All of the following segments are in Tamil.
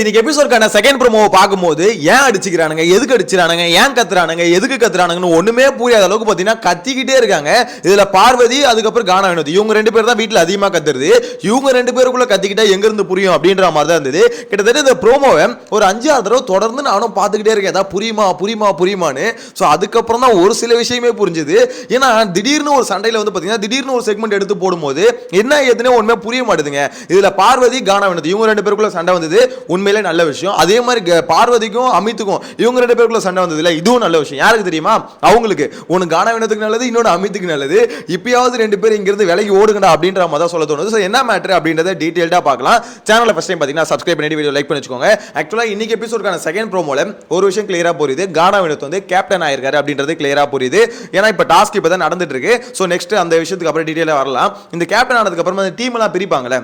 இன்னைக்கு எபிசோட்கான செகண்ட் ப்ரோமோவை பார்க்கும்போது ஏன் அடிச்சுக்கிறானுங்க? எதுக்கு அடிச்சுறானுங்க ஏன் கத்துறானுங்க? எதுக்கு கத்துறானுங்கன்னு ஒண்ணுமே புரியாத அளவுக்கு பார்த்தீங்கன்னா கத்திக்கிட்டே இருக்காங்க. இதுல பார்வதி அதுக்கப்புறம் கானா வினோத். இவங்க ரெண்டு பேர் தான் வீட்டில் அதிகமாக கத்துறது. இவங்க ரெண்டு பேருக்குள்ள கத்திக்கிட்டா எங்கிருந்து புரியும் அப்படின்ற மாதிரி தான் இருந்தது. கிட்டத்தட்ட இந்த ப்ரோமோவை ஒரு அஞ்சு ஆறு தடவை தொடர்ந்து நானும் பார்த்துக்கிட்டே இருக்கேன். ஏதாவது புரியுமா புரியுமா புரியுமான்னு. ஸோ அதுக்கப்புறம் தான் ஒரு சில விஷயமே புரிஞ்சுது. ஏன்னா திடீர்னு ஒரு சண்டையில் வந்து பார்த்தீங்கன்னா திடீர்னு ஒரு செக்மெண்ட் எடுத்து போடும்போது என்ன ஏதுன்னு ஒன்றுமே புரிய மாட்டேதுங்க. இதில் பார்வதி கானா வினோத் இவங்க ரெண்டு பேருக்குள்ள சண்டை வந்தது. உண்மையிலே நல்ல விஷயம். அதே மாதிரி பார்வதிக்கும் அமித்துக்கும் இவங்க ரெண்டு பேருக்குள்ள சண்டை வந்தது இல்லை இதுவும் நல்ல விஷயம். யாருக்கு தெரியுமா? அவங்களுக்கு. ஒன்னு காணவினத்துக்கு நல்லது இன்னொன்று அமித்துக்கு நல்லது. இப்பயாவது ரெண்டு பேரும் இங்கிருந்து விலகி ஓடுங்கடா அப்படின்ற மாதிரி தான் சொல்ல தோணுது. ஸோ என்ன மேட்ரு அப்படின்றத டீட்டெயில்டாக பார்க்கலாம். சேனலை ஃபஸ்ட் டைம் பார்த்தீங்கன்னா சப்ஸ்கிரைப் பண்ணி வீடியோ லைக் பண்ணி வச்சுக்கோங்க ஆக்சுவலாக இன்னைக்கு எபிசோடுக்கான செகண்ட் ப்ரோமோல ஒரு விஷயம் கிளியராக புரியுது. கானா வந்து கேப்டன் ஆயிருக்காரு அப்படின்றது கிளியராக புரியுது. ஏன்னா இப்போ டாஸ்க் இப்போ தான் நடந்துட்டு இருக்கு. ஸோ நெக்ஸ்ட் அந்த விஷயத்துக்கு அப்புறம் டீட்டெயிலாக வரலாம். இந்த கேப்டன் ஆனதுக்கு அப்புறமா அந்த டீம் எல்லாம் பிரிப்பாங்களே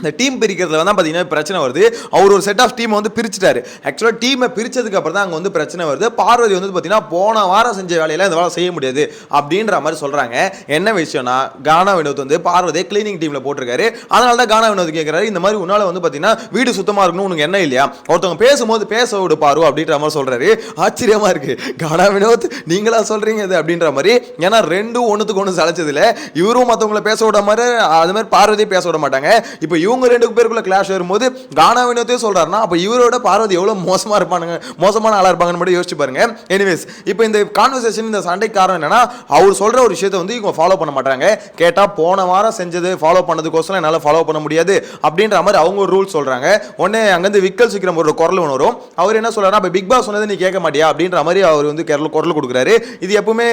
இந்த டீம் பிரிக்கிறதுல தான் பார்த்தீங்கன்னா பிரச்சனை வருது. அவர் ஒரு செட் ஆஃப் டீமை வந்து பிரிச்சுட்டாரு. ஆக்சுவலாக டீமை பிரிச்சதுக்கு அப்புறம் தான் அங்கே வந்து பிரச்சனை வருது. பார்வதி வந்து பார்த்தீங்கன்னா போன வாரம் செஞ்ச வேலையெல்லாம் இந்த வாரம் செய்ய முடியாது அப்படின்ற மாதிரி சொல்கிறாங்க என்ன விஷயம்னா கானா வினோத் வந்து பார்வதியை கிளீனிங் டீமில் போட்டிருக்காரு. அதனால தான் கானா வினோத் கேட்குறாரு இந்த மாதிரி உன்னால் வந்து பார்த்தீங்கன்னா வீடு சுத்தமாக இருக்கணும் உனக்கு என்ன இல்லையா? ஒருத்தவங்க பேசும்போது பேச விடு பாரு அப்படின்ற மாதிரி சொல்கிறாரு ஆச்சரியமாக இருக்குது கானா வினோத் நீங்களா சொல்கிறீங்க இது அப்படின்ற மாதிரி. ஏன்னா ரெண்டும் ஒன்றுத்துக்கு ஒன்று சளைச்சதில்ல. இவரும் மற்றவங்கள பேச விட மாதிரி அது மாதிரி பார்வதியை பேச விட மாட்டாங்க. இப்போ இவங்க ரெண்டு பேருக்குள்ள கிளாஷ் வரும்போது கானா வினோத்தையும் சொல்றாருன்னா அப்போ இவரோட பார்வதி எவ்வளோ மோசமா இருப்பானுங்க மோசமான ஆளா இருப்பாங்கன்னு மட்டும் யோசிச்சு பாருங்க. எனிவேஸ் இப்போ இந்த கான்வர்சேஷன் இந்த சண்டை காரணம் என்னன்னா அவர் சொல்ற ஒரு விஷயத்தை வந்து இவங்க ஃபாலோ பண்ண மாட்டாங்க. கேட்டா போன வாரம் செஞ்சது ஃபாலோ பண்ணதுக்கோசரம் என்னால் ஃபாலோ பண்ண முடியாது அப்படின்ற மாதிரி அவங்க ஒரு ரூல் சொல்றாங்க. உடனே அங்கேருந்து விக்கல் சிக்கிரம் ஒரு குரல் ஒன்று வரும். அவர் என்ன சொல்கிறாருன்னா இப்போ பிக் பாஸ் சொன்னது நீ கேட்க மாட்டியா? அப்படின்ற மாதிரி அவர் வந்து குரல் குரல் கொடுக்குறாரு. இது எப்பவுமே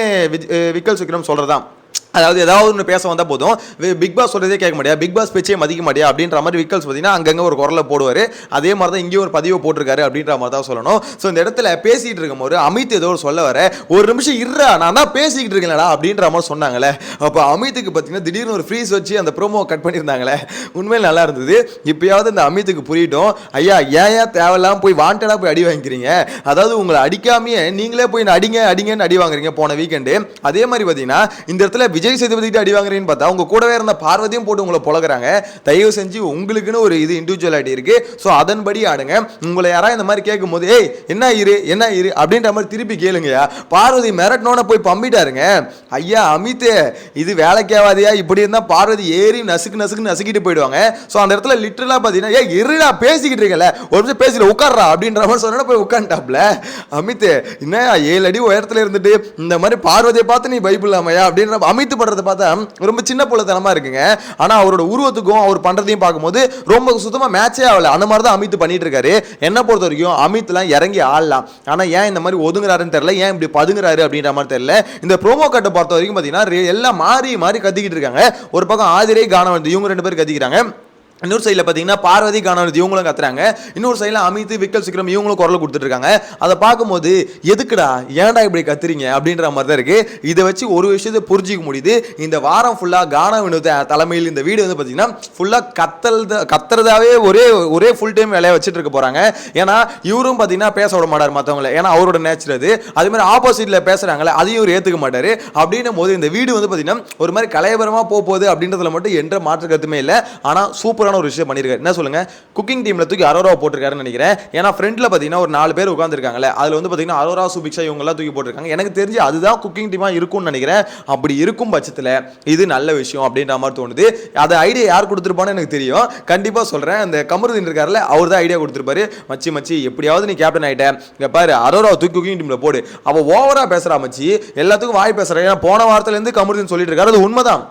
விக்கல் சிக்கிரம் சொல்றதுதான். அதாவது ஏதாவது ஒன்று பேச வந்தால் போதும். பிக் பாஸ் சொல்கிறதே கேட்க மாட்டியா? பிக் பாஸ் பேச்சே மதிக்க மாட்டியா? அப்படின்ற மாதிரி விக்கல்ஸ் பார்த்தீங்கன்னா அங்கங்கே ஒரு குரலை போடுவார். அதே மாதிரி தான் இங்கேயும் ஒரு பதிவை போட்டிருக்காரு அப்படின்ற மாதிரி தான் சொல்லணும். ஸோ இந்த இடத்துல பேசிகிட்டு இருக்கும்போது அமித் ஏதோ ஒரு சொல்ல வர ஒரு நிமிஷம் இருறா நான் தான் பேசிக்கிட்டு இருக்கேன்டா அப்படின்ற மாதிரி சொன்னாங்களே. அப்போ அமித்துக்கு பார்த்தீங்கன்னா திடீர்னு ஒரு ஃப்ரீஸ் வச்சு அந்த ப்ரோமோ கட் பண்ணியிருந்தாங்களே. உண்மையில் நல்லா இருந்தது. இப்போயாவது இந்த அமித்துக்கு புரியட்டும். ஐயா ஏன் ஏன் தேவையில்லாம போய் வாண்டடாக போய் அடி வாங்கிக்கிறீங்க? அதாவது உங்களை அடிக்காமையே நீங்களே போய் அடிங்க அடிங்கன்னு அடி வாங்குறீங்க போன வீக்கெண்டு அதே மாதிரி பார்த்தீங்கன்னா இந்த இடத்துல விஜய் விஜய் சேதுபதிக்கிட்ட அடி வாங்குறீங்கன்னு பார்த்தா உங்க கூடவே இருந்த பார்வதியும் போட்டு உங்களை புலகுறாங்க. தயவு செஞ்சு உங்களுக்குன்னு ஒரு இது இண்டிவிஜுவலாலிட்டி இருக்கு. ஸோ அதன்படி ஆடுங்க. உங்களை யாராவது இந்த மாதிரி கேட்கும் போது ஏய் என்ன இரு என்ன இரு? அப்படின்ற மாதிரி திருப்பி கேளுங்கயா பார்வதி மிரட்டினோட போய் பம்பிட்டாருங்க. ஐயா அமித் இது வேலைக்காவாதியா இப்படி இருந்தா பார்வதி ஏறி நசுக்கு நசுக்கு நசுக்கிட்டு போயிடுவாங்க. ஸோ அந்த இடத்துல லிட்டரலா பார்த்தீங்கன்னா ஏ இருடா பேசிக்கிட்டு இருக்கல ஒரு நிமிஷம் பேசிட்டு உட்கார்றா. அப்படின்ற மாதிரி சொன்னா போய் உட்காந்துட்டாப்ல அமித் என்ன ஏழு அடி உயரத்துல இருந்துட்டு இந்த மாதிரி பார்வதியை பார்த்து நீ பைபிள் இல்லாமையா அப்படின்ற அமித் படுறத பார்த்தா ரொம்ப சின்ன புள்ளத்தனமா இருக்குங்க. ஆனா அவரோட உருவத்துக்கும் அவர் பண்றதையும் பார்க்கும்போது ரொம்ப சுத்தமா மேட்சே ஆகல. அந்த மாதிரி தான் அமித் பண்ணிட்டு இருக்காரு என்ன பொறுத்த வரைக்கும் அமித்லாம் இறங்கி ஆடலாம். ஆனா ஏன் இந்த மாதிரி ஒதுங்குறாருன்னு தெரியல. ஏன் இப்படி பதுங்குறாரு அப்படின்ற மாதிரி தெரியல. இந்த ப்ரோமோ கட்டை பொறுத்த வரைக்கும் பார்த்தீங்கன்னா எல்லாம் மாறி மாறி கத்திக்கிட்டு இருக்காங்க. ஒரு பக்கம் ஆதிரே கானம் இவங்க ரெண்டு பேரும் கத்திக்கிறாங்க. இன்னொரு சைடில் பார்த்தீங்கன்னா பார்வதி கானாவதி இவங்களும் கத்துறாங்க. இன்னொரு சைடில் அமித் விக்கல் சிக்ரம் இவங்களும் குரல் கொடுத்துட்ருக்காங்க. அதை பார்க்கும்போது எதுக்குடா ஏன்டா இப்படி கத்துறீங்க? அப்படின்ற மாதிரி தான் இருக்குது இதை வச்சு ஒரு விஷயத்தை புரிஞ்சிக்க முடியுது. இந்த வாரம் ஃபுல்லாக கானா வினோத தலைமையில் இந்த வீடு வந்து பார்த்தீங்கன்னா ஃபுல்லாக கத்தல் கத்துறதாவே ஒரே ஒரே ஃபுல் டைம் வேலையை வச்சுட்டு இருக்க போகிறாங்க ஏன்னா இவரும் பார்த்தீங்கன்னா பேச விட மாட்டார் மற்றவங்கள ஏன்னா அவரோட நேச்சர் அது. அதுமாதிரி ஆப்போசிட்டில் பேசுகிறாங்களே அதையும் இவர் ஏற்றுக்க மாட்டார். அப்படின்னும் போது இந்த வீடு வந்து பார்த்தீங்கன்னா ஒரு மாதிரி கலையபரமாக போக போகுது அப்படின்றதுல மட்டும் எந்த மாற்று கருத்துமே இல்லை. ஆனால் சூப்பர் சூப்பரான ஒரு விஷயம் பண்ணியிருக்காரு. என்ன சொல்லுங்க? குக்கிங் டீம்ல தூக்கி அரோரா போட்டிருக்காருன்னு நினைக்கிறேன். ஏன்னா ஃப்ரண்ட்ல பார்த்தீங்கன்னா ஒரு நாலு பேர் உட்காந்துருக்காங்களே அதுல வந்து பார்த்தீங்கன்னா அரோரா சுபிக்ஷா இவங்க எல்லாம் தூக்கி போட்டிருக்காங்க. எனக்கு தெரிஞ்சு அதுதான் குக்கிங் டீமா இருக்கும்னு நினைக்கிறேன். அப்படி இருக்கும் பட்சத்தில் இது நல்ல விஷயம் அப்படின்ற மாதிரி தோணுது. அதை ஐடியா யார் கொடுத்துருப்பான்னு எனக்கு தெரியும். கண்டிப்பா சொல்றேன். அந்த கமருதீன் இருக்காருல்ல அவர் தான் ஐடியா கொடுத்துருப்பாரு. மச்சி மச்சி எப்படியாவது நீ கேப்டன் ஆயிட்ட. இங்க பாரு அரோரா தூக்கி குக்கிங் டீம்ல போடு. அவ ஓவரா பேசுறா மச்சி. எல்லாத்துக்கும் வாய் பேசுறா. ஏன்னா போன வாரத்துல இருந்து கமருதீன் சொல்லிட்டு இருக்காரு. அது உண்மைதான்.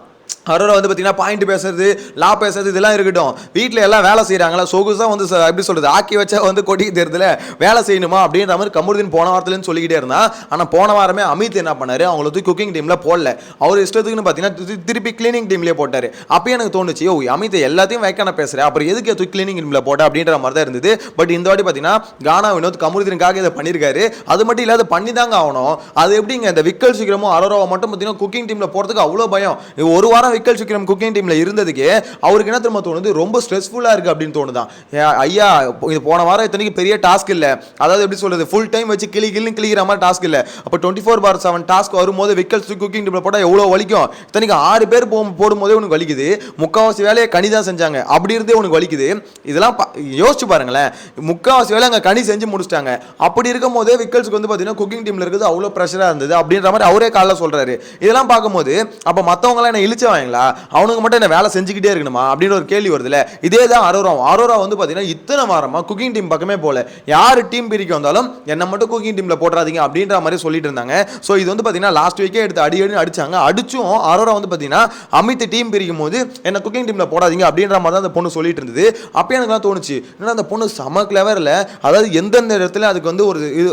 அரோரா வந்து பார்த்தீங்கன்னா பாயிண்ட் பேசுறது லா பேசுறது இதெல்லாம் இருக்கட்டும். வீட்டில் எல்லாம் வேலை செய்கிறாங்களா சொகுசாக வந்து எப்படி சொல்றது? ஆக்கி வச்சா வந்து கொட்டி தெரியுதுல வேலை செய்யணுமா? அப்படின்ற மாதிரி கமருதீன் போன வாரத்துலேருந்து சொல்லிக்கிட்டே இருந்தான் ஆனால் போன வாரமே அமித் என்ன பண்ணார்? அவங்கள தூக்கி குக்கிங் டீமில் போடல. அவர் இஷ்டத்துக்குன்னு பார்த்தீங்கன்னா திருப்பி கிளீனிங் டீம்லேயே போட்டார். அப்போ எனக்கு தோணுச்சு ஓ அமித் எல்லாத்தையும் வைக்கான பேசுகிறேன் அப்புறம் எதுக்கு தூக்கி கிளீனிங் டீமில் போட்ட? அப்படின்ற மாதிரி தான் இருந்தது. பட் இந்த வாட்டி பார்த்தீங்கன்னா கானா வினோத் கமருதீனுக்காக இதை பண்ணியிருக்காரு. அது மட்டும் இல்லாத பண்ணி தாங்க ஆகணும். அது எப்படிங்க இந்த விக்கல் சீக்கிரமும் அரோராவை மட்டும் பார்த்தீங்கன்னா குக்கிங் டீமில் போகிறதுக்கு அவ்வளோ பயம். ஒரு வாரம் விக்கல் விக்ரம் குக்கிங் டீமில் இருந்ததுக்கே அவருக்கு என்ன திரும்ப தோணுது? ரொம்ப ஸ்ட்ரெஸ்ஃபுல்லாக இருக்குது அப்படின்னு தோணுதான். ஐயா இது போன வாரம் இத்தனைக்கு பெரிய டாஸ்க் இல்லை. அதாவது எப்படி சொல்கிறது ஃபுல் டைம் வச்சு கிளி கிளி கிளிக்கிற மாதிரி டாஸ்க் இல்லை. அப்போ twenty four bar seven task வரும்போது விக்கல் குக்கிங் டீமில் போட்டால் எவ்வளோ வலிக்கும்? இத்தனைக்கு ஆறு பேர் போ போடும்போதே உனக்கு வலிக்குது. முக்காவாசி வேலையை கனி தான் செஞ்சாங்க. அப்படி இருந்தே உனக்கு வலிக்குது. இதெல்லாம் பா- யோசிச்சு பாருங்களேன். முக்காவாசி வேலை அங்கே கனி செஞ்சு முடிச்சிட்டாங்க. அப்படி இருக்கும் போதே விக்கல்ஸ்க்கு வந்து பார்த்தீங்கன்னா குக்கிங் டீமில் இருக்குது. அவ்வளோ ப்ரெஷராக இருந்தது. அப்படின்ற மாதிரி அவரே காலைல சொல்கிறாரு இதெல்லாம் பார்க்கும்போது அப்போ மற்றவங்களாம் என்னை இழிச்சவன் இழிச்சவாங்களா அவனுக்கு மட்டும் என்ன வேலை செஞ்சுக்கிட்டே இருக்கணுமா? அப்படின்னு ஒரு கேள்வி வருதுல்ல. இதே தான் அரோரா. அரோரா வந்து பார்த்தீங்கன்னா இத்தனை வாரமா குக்கிங் டீம் பக்கமே போல. யார் டீம் பிரிக்க வந்தாலும் என்னை மட்டும் குக்கிங் டீமில் போட்டுறாதீங்க அப்படின்ற மாதிரி சொல்லிட்டு இருந்தாங்க. ஸோ இது வந்து பார்த்தீங்கன்னா லாஸ்ட் வீக்கே எடுத்து அடி அடி அடிச்சாங்க. அடிச்சும் அரோரா வந்து பார்த்தீங்கன்னா அமித் டீம் பிரிக்கும் போது என்ன குக்கிங் டீமில் போடாதீங்க அப்படின்ற மாதிரி தான் அந்த பொண்ணு சொல்லிட்டு இருந்தது. அப்போ எனக்குலாம் தோணுச்சு. ஏன்னா அந்த பொண்ணு சம கிளவரில் அதாவது எந்தெந்த இடத்துல அதுக்கு வந்து ஒரு இது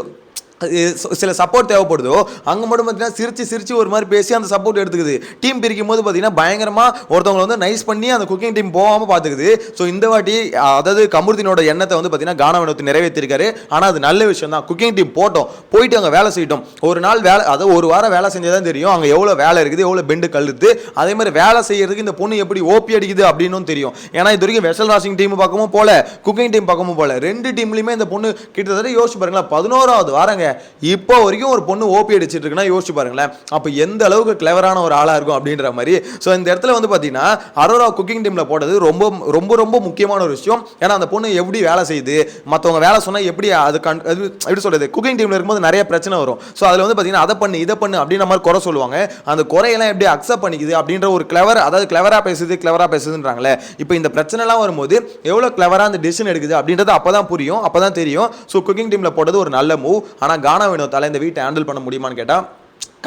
சில சப்போர்ட் தேவைப்படுதோ அங்கே மட்டும் பார்த்தீங்கன்னா சிரிச்சு சிரிச்சு ஒரு மாதிரி பேசி அந்த சப்போர்ட் எடுத்துக்குது. டீம் பிரிக்கும் போது பார்த்தீங்கன்னா பயங்கரமாக ஒருத்தவங்களை வந்து நைஸ் பண்ணி அந்த குக்கிங் டீம் போகாமல் பார்த்துக்குது ஸோ இந்த வாட்டி அதாவது கமுருதினோட எண்ணத்தை வந்து பார்த்தீங்கன்னா கானவனத்தை நிறைவேற்றிருக்காரு ஆனால் அது நல்ல விஷயம் தான். குக்கிங் டீம் போட்டோம். போயிட்டு அங்கே வேலை செய்யட்டும். ஒரு நாள் வேலை அதாவது ஒரு வாரம் வேலை செஞ்சால் தான் தெரியும் அங்கே எவ்வளோ வேலை இருக்குது எவ்வளோ பெண்டு கழுத்து. அதே மாதிரி வேலை செய்யறதுக்கு இந்த பொண்ணு எப்படி ஓபி அடிக்குது அப்படின்னும் தெரியும். ஏன்னா இது வரைக்கும் வெசல் ராசிங் டீம் பக்கமும் போல குக்கிங் டீம் பக்கமும் போல. ரெண்டு டீம்லையுமே இந்த பொண்ணு கிட்டத்தட்ட யோசிச்சு பாருங்களேன் பதினோராவது வாரங்க. இப்போ வரைக்கும் ஒரு பொண்ணு ஓபி அடிச்சிட்டு இருக்குன்னா யோசிச்சு பாருங்களேன். அப்போ எந்த அளவுக்கு கிளவரான ஒரு ஆளாக இருக்கும் அப்படின்ற மாதிரி. ஸோ இந்த இடத்துல வந்து பார்த்தீங்கன்னா அரோரா குக்கிங் டீமில் போட்டது ரொம்ப ரொம்ப ரொம்ப முக்கியமான ஒரு விஷயம். ஏன்னா அந்த பொண்ணு எப்படி வேலை செய்யுது மற்றவங்க வேலை சொன்னால் எப்படி அது கண் அது எப்படி சொல்கிறது குக்கிங் டீமில் இருக்கும்போது நிறைய பிரச்சனை வரும். ஸோ அதில் வந்து பார்த்தீங்கன்னா அதை பண்ணு இதை பண்ணு அப்படின்ற மாதிரி குறை சொல்லுவாங்க. அந்த குறையெல்லாம் எப்படி அக்செப்ட் பண்ணிக்குது அப்படின்ற ஒரு கிளவர் அதாவது கிளவராக பேசுது கிளவராக பேசுதுன்றாங்களே இப்போ இந்த பிரச்சனைலாம் வரும்போது எவ்வளோ கிளவராக அந்த டிசிஷன் எடுக்குது அப்படின்றது அப்போ தான் புரியும் அப்போ தான் தெரியும் ஸோ குக்கிங் டீமில் போட்டது ஒரு நல்ல மூவ் ஆனால் கானா வினோத்தால் இந்த வீட்டை ஹேண்டில் பண்ண முடியுமான்னு கேட்டால்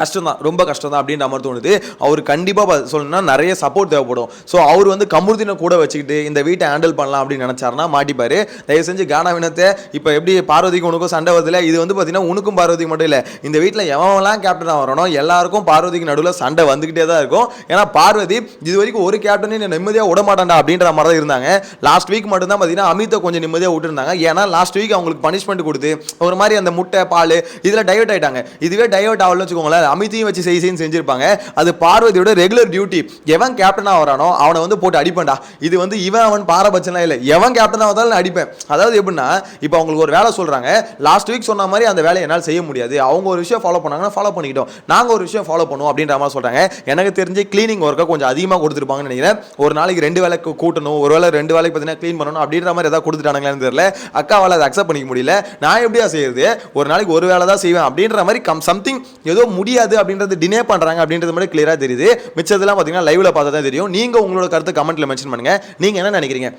கஷ்டம் தான் ரொம்ப கஷ்டம் தான் அப்படின்ற மாதிரி தோணுது. அவர் கண்டிப்பாக சொல்லணும்னா நிறைய சப்போர்ட் தேவைப்படும். ஸோ அவர் வந்து கமுருதினை கூட வச்சுக்கிட்டு இந்த வீட்டை ஹேண்டில் பண்ணலாம் அப்படின்னு நினச்சாருன்னா மாட்டிப்பார். தயவு செஞ்சு கானா வினத்தை இப்போ எப்படி பார்வதிக்கு உனக்கும் சண்டை வருதுல இது வந்து பார்த்தீங்கன்னா உனக்கும் பார்வதிக்கு மட்டும் இல்லை. இந்த வீட்டில் எவன்லாம் கேப்டனாக வரணும்? எல்லாருக்கும் பார்வதிக்கு நடுவில் சண்டை வந்துக்கிட்டே தான் இருக்கும். ஏன்னா பார்வதி இது வரைக்கும் ஒரு கேப்டனே நிம்மதியாக விட மாட்டான்டா அப்படின்ற மாதிரி தான் இருந்தாங்க. லாஸ்ட் வீக் மட்டும் தான் பார்த்தீங்கன்னா அமித்தை கொஞ்சம் நிம்மதியாக விட்டுருந்தாங்க. ஏன்னா லாஸ்ட் வீக் அவங்களுக்கு பனிஷ்மெண்ட் கொடுத்து ஒரு மாதிரி அந்த முட்டை பால் இதில் டைவர்ட் ஆகிட்டாங்க இதுவே டைவர்ட் ஆகலன்னு வச்சுக்கோங்களேன். அமித்தையும் வச்சு செய் செய்ன்னு செஞ்சிருப்பாங்க. அது பார்வதியோட ரெகுலர் டியூட்டி எவன் கேப்டனாக வரானோ அவனை வந்து போட்டு அடிப்பேன்டா. இது வந்து இவன் அவன் பாரபட்சம்லாம் இல்லை. எவன் கேப்டனாக வந்தாலும் நான் அடிப்பேன். அதாவது எப்படின்னா இப்போ அவங்களுக்கு ஒரு வேலை சொல்கிறாங்க லாஸ்ட் வீக் சொன்ன மாதிரி அந்த வேலையை என்னால் செய்ய முடியாது. அவங்க ஒரு விஷயம் ஃபாலோ பண்ணாங்கன்னா ஃபாலோ பண்ணிக்கிட்டோம். நாங்கள் ஒரு விஷயம் ஃபாலோ பண்ணுவோம் அப்படின்ற மாதிரி சொல்கிறாங்க எனக்கு தெரிஞ்சு க்ளீனிங் ஒர்க்கை கொஞ்சம் அதிகமாக கொடுத்துருப்பாங்கன்னு நினைக்கிறேன். ஒரு நாளைக்கு ரெண்டு வேலைக்கு கூட்டணும். ஒரு வேளை ரெண்டு வேலைக்கு பார்த்தீங்கன்னா க்ளீன் பண்ணணும் அப்படின்ற மாதிரி ஏதாவது கொடுத்துட்டானுங்களான்னு தெரியல. அக்காவால் அதை அக்செப்ட் பண்ணிக்க முடியல. நான் எப்படியா செய்யறது? ஒரு நாளைக்கு ஒரு வேலை தான் செய்வேன் அப்படின்ற மாதிரி கம் சம்திங் ஏதோ முடியாது அப்படின்றது டினே பண்ணுறாங்க அப்படின்றது மட்டும் கிளியராக தெரியுது. மிச்சதெல்லாம் பார்த்தீங்கன்னா லைவ்ல பார்த்தா தான் தெரியும். நீங்கள் உங்களோட கருத்து கமெண்ட்ல மென்ஷன் பண்ணுங்க. நீங்கள் என்ன நினைக்கிறீங்க?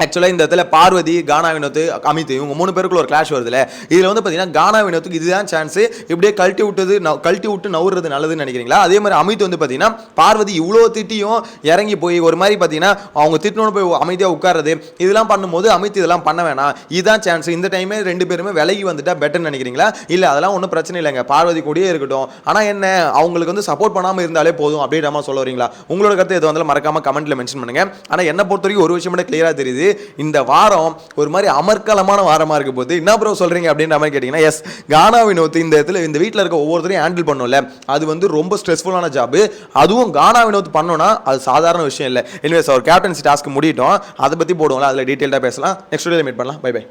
ஆக்சுவலாக இந்த இடத்துல பார்வதி கானா வினோத் அமித் இவங்க மூணு பேருக்குள்ள ஒரு கிளாஷ் வருதுல. இதில் வந்து பார்த்தீங்கன்னா கானா வினோத்துக்கு இதுதான் சான்ஸ் இப்படியே கழட்டி விட்டது நவ்- கழட்டி விட்டு நவுறது நல்லதுன்னு நினைக்கிறீங்களா? அதே மாதிரி அமித் வந்து பார்த்தீங்கன்னா பார்வதி இவ்வளோ திட்டியும் இறங்கி போய் ஒரு மாதிரி பார்த்தீங்கன்னா அவங்க திட்டணும்னு போய் அமைதியாக உட்கார்றது இதெல்லாம் பண்ணும்போது அமித் இதெல்லாம் பண்ண வேணாம். இதுதான் சான்ஸ் இந்த டைமே ரெண்டு பேருமே விலகி வந்துட்டா பெட்டர்னு நினைக்கிறீங்களா? இல்லை அதெல்லாம் ஒன்றும் பிரச்சனை இல்லைங்க. பார்வதி கூடயே இருக்கட்டும். ஆனால் என்ன அவங்களுக்கு வந்து சப்போர்ட் பண்ணாமல் இருந்தாலே போதும் அப்படின்ற மாதிரி சொல்ல வரீங்களா? உங்களோட கருத்து எது வந்தாலும் மறக்காம கமெண்ட்டில் மென்ஷன் பண்ணுங்கள் ஆனால் என்னை பொறுத்த வரைக்கும் ஒரு விஷயம் மட்டும் கிளியராக தெரியுது. இந்த வாரம் ஒரு மாதிரி அமர்க்கலமான வாரமாக இருக்க போது என்ன ப்ரோ சொல்றீங்க அப்படின்ற மாதிரி கேட்டிங்கன்னா எஸ் கானா வினோத் இந்த இடத்துல இந்த வீட்டில் இருக்க ஒவ்வொருத்தரையும் ஹேண்டில் பண்ணும்ல. அது வந்து ரொம்ப ஸ்ட்ரெஸ்ஃபுல்லான ஜாப் அதுவும் கானா வினோத் பண்ணோன்னா அது சாதாரண விஷயம் இல்லை. எனிவேஸ் அவர் கேப்டன்சி டாஸ்க் முடியட்டும். அதை பற்றி போடுவோம்ல அதில் டீட்டெயில்டாக பேசலாம். நெக்ஸ்ட் வீடியோ மீட் பண்ணலாம். Bye bye